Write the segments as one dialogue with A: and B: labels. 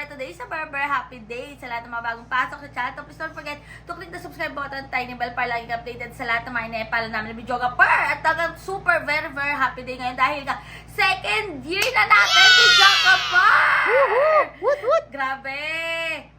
A: For today very happy day sa lahat ng mga bagong pasok sa channel. Please don't forget to click the subscribe button, tiny bell para lagi updated sa lahat ng mga inepala namin ni Bidyoga Per. At talagang super, very, very happy day ngayon dahil ka second year na natin Bidyoga Per!
B: Woot woot!
A: Grabe!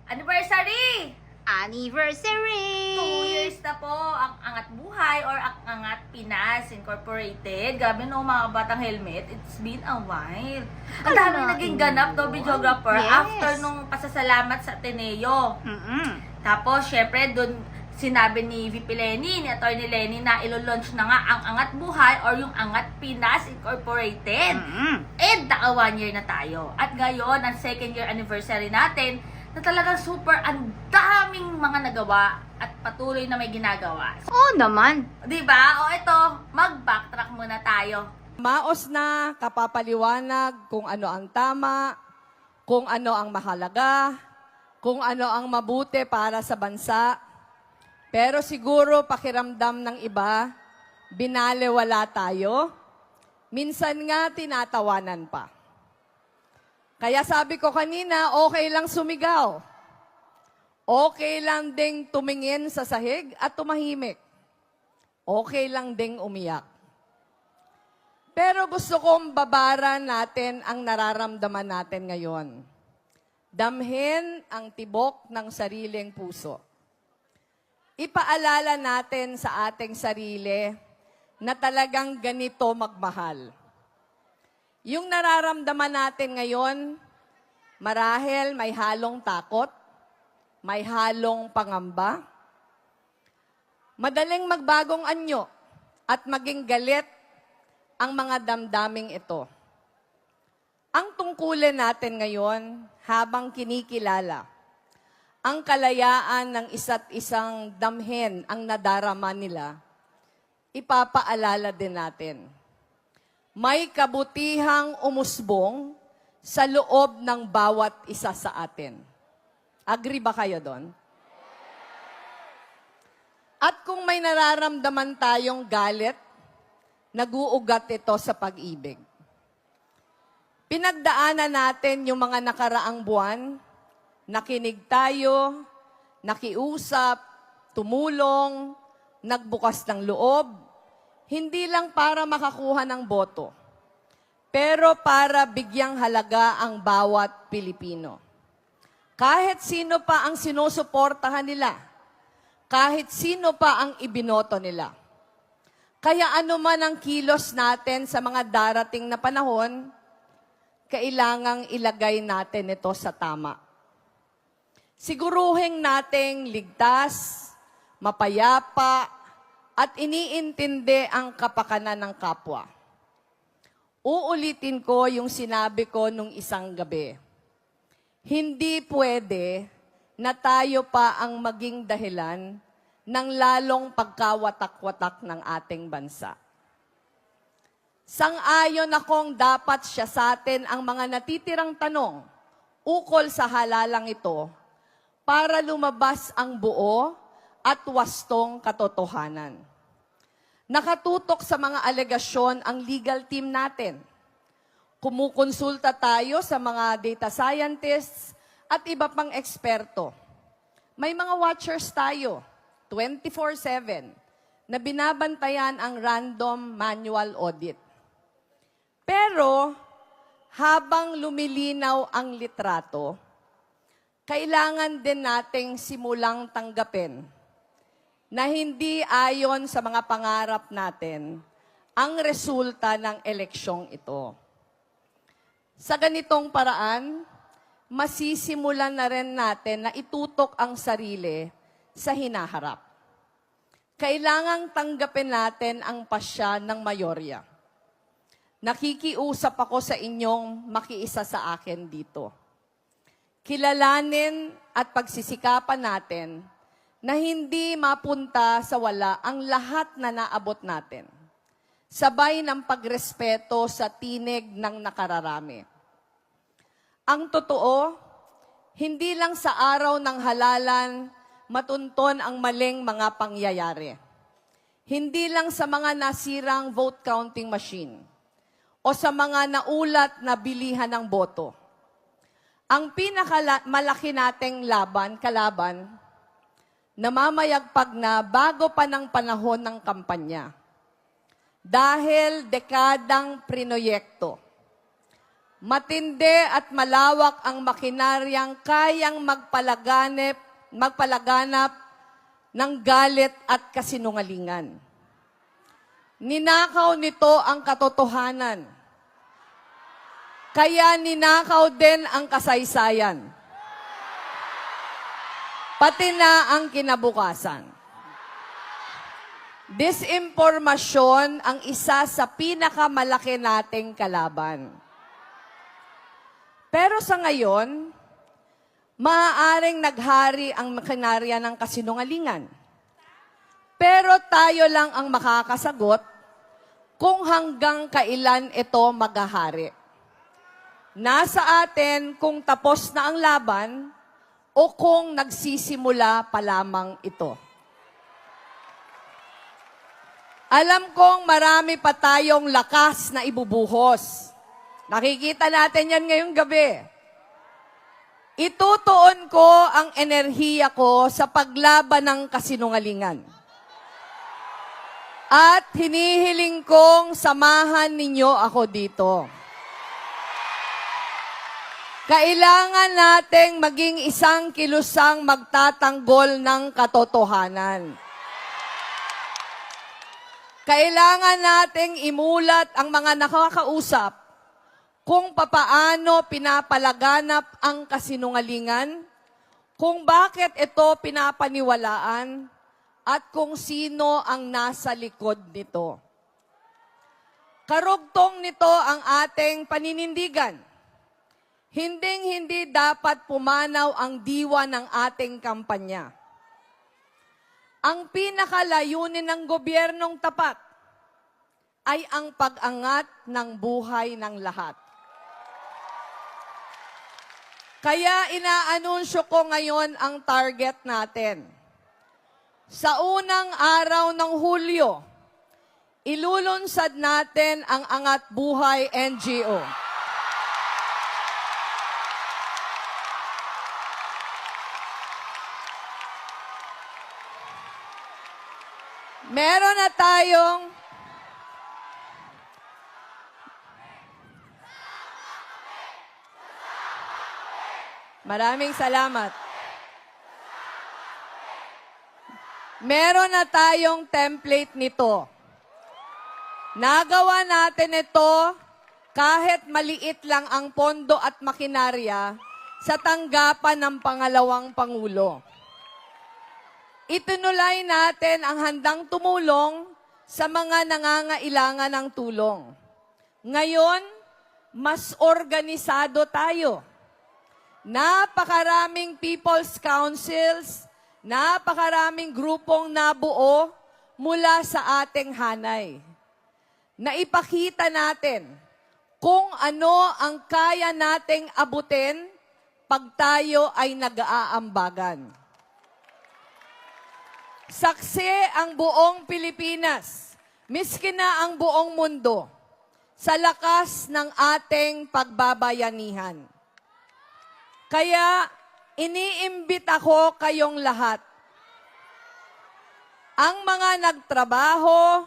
A: Anniversary!
B: Anniversary!
A: Two years na po ang Angat Buhay or ang Angat Pinas Incorporated. Grabe no mga batang helmet. It's been a while. Ang dami
B: Ala,
A: naging ganap to, videographer,
B: Yes.
A: after nung pasasalamat sa Ateneo.
B: Mm-mm.
A: Tapos, syempre, dun sinabi ni VP Lenny, ni Atty. Lenny na ilo-launch na nga ang Angat Buhay or yung Angat Pinas Incorporated.
B: Mm-mm.
A: And naka one year na tayo. At ngayon, ang second year anniversary natin, na talagang super ang daming mga nagawa at patuloy na may ginagawa.
B: Oo naman.
A: Di ba? O ito, mag-backtrack muna tayo.
C: Maos na kapapaliwanag kung ano ang tama, kung ano ang mahalaga, kung ano ang mabuti para sa bansa. Pero siguro pakiramdam ng iba, binalewala tayo. Minsan nga tinatawanan pa. Kaya sabi ko kanina, okay lang sumigaw. Okay lang ding tumingin sa sahig at tumahimik. Okay lang ding umiyak. Pero gusto kong babaran natin ang nararamdaman natin ngayon. Damhin ang tibok ng sariling puso. Ipaalala natin sa ating sarili na talagang ganito magmahal. Yung nararamdaman natin ngayon, marahil may halong takot, may halong pangamba, madaling magbagong anyo at maging galit ang mga damdaming ito. Ang tungkulin natin ngayon habang kinikilala ang kalayaan ng isa't isang damhin ang nadarama nila, ipapaalala din natin. May kabutihang umusbong sa loob ng bawat isa sa atin. Agree ba kayo doon? At kung may nararamdaman tayong galit, naguugat ito sa pag-ibig. Pinagdaanan natin yung mga nakaraang buwan, nakinig tayo, nakiusap, tumulong, nagbukas ng loob, hindi lang para makakuha ng boto, pero para bigyang halaga ang bawat Pilipino. Kahit sino pa ang sinusuportahan nila, kahit sino pa ang ibinoto nila. Kaya ano man ang kilos natin sa mga darating na panahon, kailangang ilagay natin ito sa tama. Siguruhin nating ligtas, mapayapa, at iniintindi ang kapakanan ng kapwa. Uulitin ko yung sinabi ko nung isang gabi. Hindi pwede na tayo pa ang maging dahilan ng lalong pagkawatak-watak ng ating bansa. Sang-ayon akong dapat siya sa atin ang mga natitirang tanong ukol sa halalang ito para lumabas ang buo at wastong katotohanan. Nakatutok sa mga alegasyon ang legal team natin. Kumukonsulta tayo sa mga data scientists at iba pang eksperto. May mga watchers tayo, 24-7, na binabantayan ang random manual audit. Pero, habang lumilinaw ang litrato, kailangan din nating simulang tanggapin na hindi ayon sa mga pangarap natin ang resulta ng eleksyong ito. Sa ganitong paraan, masisimulan na rin natin na itutok ang sarili sa hinaharap. Kailangang tanggapin natin ang pasya ng mayorya. Nakikiusap ako sa inyong makiisa sa akin dito. Kilalanin at pagsisikapan natin na hindi mapunta sa wala ang lahat na naabot natin. Sabay ng pagrespeto sa tinig ng nakararami. Ang totoo, hindi lang sa araw ng halalan matunton ang maling mga pangyayari. Hindi lang sa mga nasirang vote counting machine o sa mga naulat na bilihan ng boto. ang pinakamalaki nating laban, kalaban, namamayagpag na bago pa ng panahon ng kampanya. Dahil dekadang prinoyekto. Matindi at malawak ang makinaryang kayang magpalaganap, magpalaganap ng galit at kasinungalingan. Ninakaw nito ang katotohanan. Kaya ninakaw din ang kasaysayan. Pati na ang kinabukasan. Disinformasyon ang isa sa pinakamalaki nating kalaban. Pero sa ngayon, maaaring naghari ang makinarya ng kasinungalingan. Pero tayo lang ang makakasagot kung hanggang kailan ito maghahari. Nasa atin kung tapos na ang laban o kung nagsisimula pa lamang ito. Alam kong marami pa tayong lakas na ibubuhos. Nakikita natin yan ngayong gabi. Itutuon ko ang enerhiya ko sa paglaban ng kasinungalingan. At hinihiling kong samahan ninyo ako dito. Kailangan nating maging isang kilusang magtatanggol ng katotohanan. Kailangan nating imulat ang mga nakakausap kung papaano pinapalaganap ang kasinungalingan, kung bakit ito pinapaniwalaan, at kung sino ang nasa likod nito. Karugtong nito ang ating paninindigan. Hinding-hindi dapat pumanaw ang diwa ng ating kampanya. Ang pinakalayunin ng gobyernong tapat ay ang pag-angat ng buhay ng lahat. Kaya inaanunsyo ko ngayon ang target natin. Sa unang araw ng Hulyo, ilulunsad natin ang Angat Buhay NGO. Meron na tayong Maraming salamat. Meron na tayong template nito. Nagawa natin ito kahit maliit lang ang pondo at makinarya sa tanggapan ng pangalawang Pangulo. Itinulay natin ang handang tumulong sa mga nangangailangan ng tulong. Ngayon, mas organisado tayo. Napakaraming people's councils, napakaraming grupong nabuo mula sa ating hanay. Naipakita natin kung ano ang kaya nating abutin pag tayo ay nag-aambagan. Saksi ang buong Pilipinas, miski na ang buong mundo, sa lakas ng ating pagbabayanihan. Kaya iniimbit ako kayong lahat. Ang mga nagtrabaho,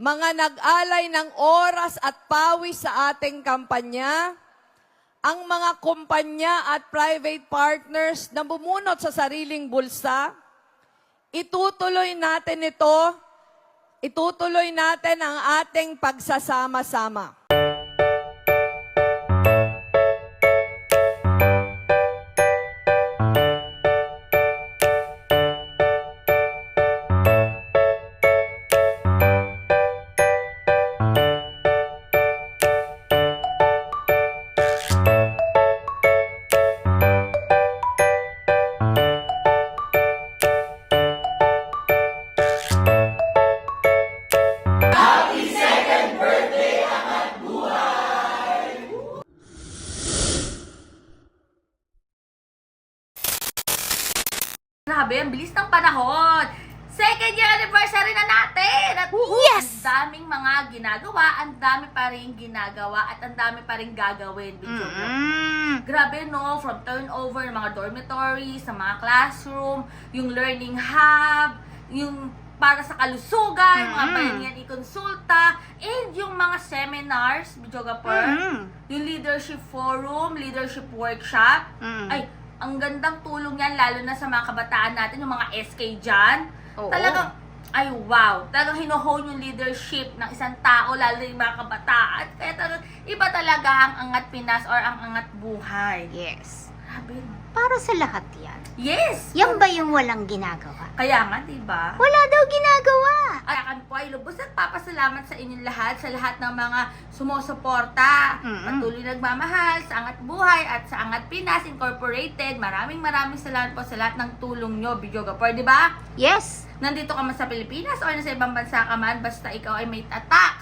C: mga nag-alay ng oras at pawis sa ating kampanya, ang mga kumpanya at private partners na bumunot sa sariling bulsa, itutuloy natin ito, itutuloy natin ang ating pagsasama-sama.
A: Daming mga ginagawa, ang dami pa rin ginagawa, at ang dami pa rin gagawin. Video
B: Mm-mm.
A: Grabe no, from turnover ng mga dormitories, sa mga classroom, yung learning hub, yung para sa kalusugan, yung mga bayanihan ikonsulta, and yung mga seminars, videographer,
B: Mm-mm.
A: yung leadership forum, leadership workshop.
B: Mm.
A: Ay, ang gandang tulong yan, lalo na sa mga kabataan natin, yung mga SK dyan.
B: Oo.
A: Talagang, ay wow, talagang hino-hone yung leadership ng isang tao, lalo yung mga kabataan. Kaya talagang, iba talaga ang angat Pinas or ang angat buhay.
B: Yes.
A: Grabe.
B: Para sa lahat yan.
A: Yes!
B: Yan ba yung walang ginagawa?
A: Kaya nga, di ba?
B: Wala daw ginagawa.
A: Ay, kami po ay lubos nagpapasalamat sa inyong lahat, sa lahat ng mga sumusuporta,
B: Mm-mm.
A: patuloy nagmamahal sa Angat Buhay at sa Angat Pinas Incorporated. Maraming maraming salamat po sa lahat ng tulong nyo, Videographer, di ba?
B: Yes.
A: Nandito ka man sa Pilipinas o nasa ibang bansa ka man, basta ikaw ay may tatak.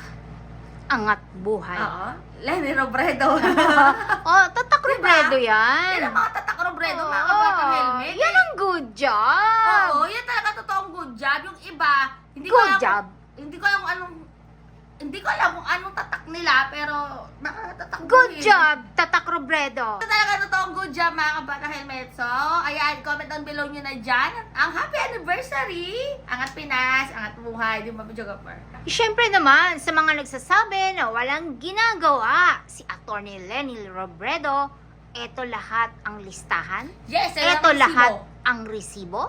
B: Angat buhay.
A: Oo. Lenny Robredo.
B: oh, tatak
A: Diba?
B: Robredo
A: yan
B: yan.
A: ang mga tatak Robredo,
B: Oo.
A: mga kabatang helmet.
B: Yan ang good job.
A: Oo, yan talaga totoong good job. Yung iba, hindi ko
B: Good
A: alam kung-
B: job.
A: hindi ko alam kung anong hindi ko alam kung anong tatak nila, pero nakatatak ko
B: Good
A: eh.
B: job, tatak Robredo.
A: Ito talaga totoong good job mga kabata helmet. So, ayan, comment down below nyo na dyan. Ang happy anniversary! Angat Pinas, angat buhay. Di ba, Jogapper?
B: Siyempre naman, sa mga nagsasabi na walang ginagawa, si Atty. Lenny Robredo, eto lahat ang listahan.
A: Yes! ayan
B: Eto
A: resibo.
B: lahat ang resibo,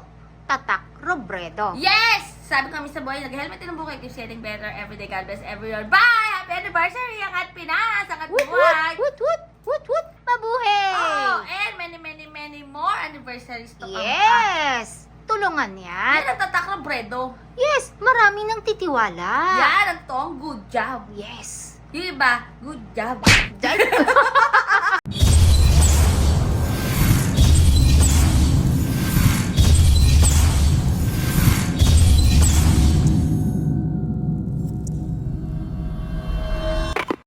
B: tatak Robredo.
A: Yes! Sabi kami sa buhay, nag-helmet din ang buhay. Keep getting better everyday. God bless everyone. Bye! Happy anniversary! Angat Pinas! Angat
B: Wut,
A: buhay!
B: wut, wut, wut, wut, mabuhay!
A: Oh, and many, many, many more anniversaries to come.
B: Yes! Tulungan
A: Yan
B: yan.
A: ang tatak ng Bredo.
B: Yes, marami nang titiwala.
A: Yan ang toong good job.
B: Yes.
A: Yung iba, good job.
B: Dahil-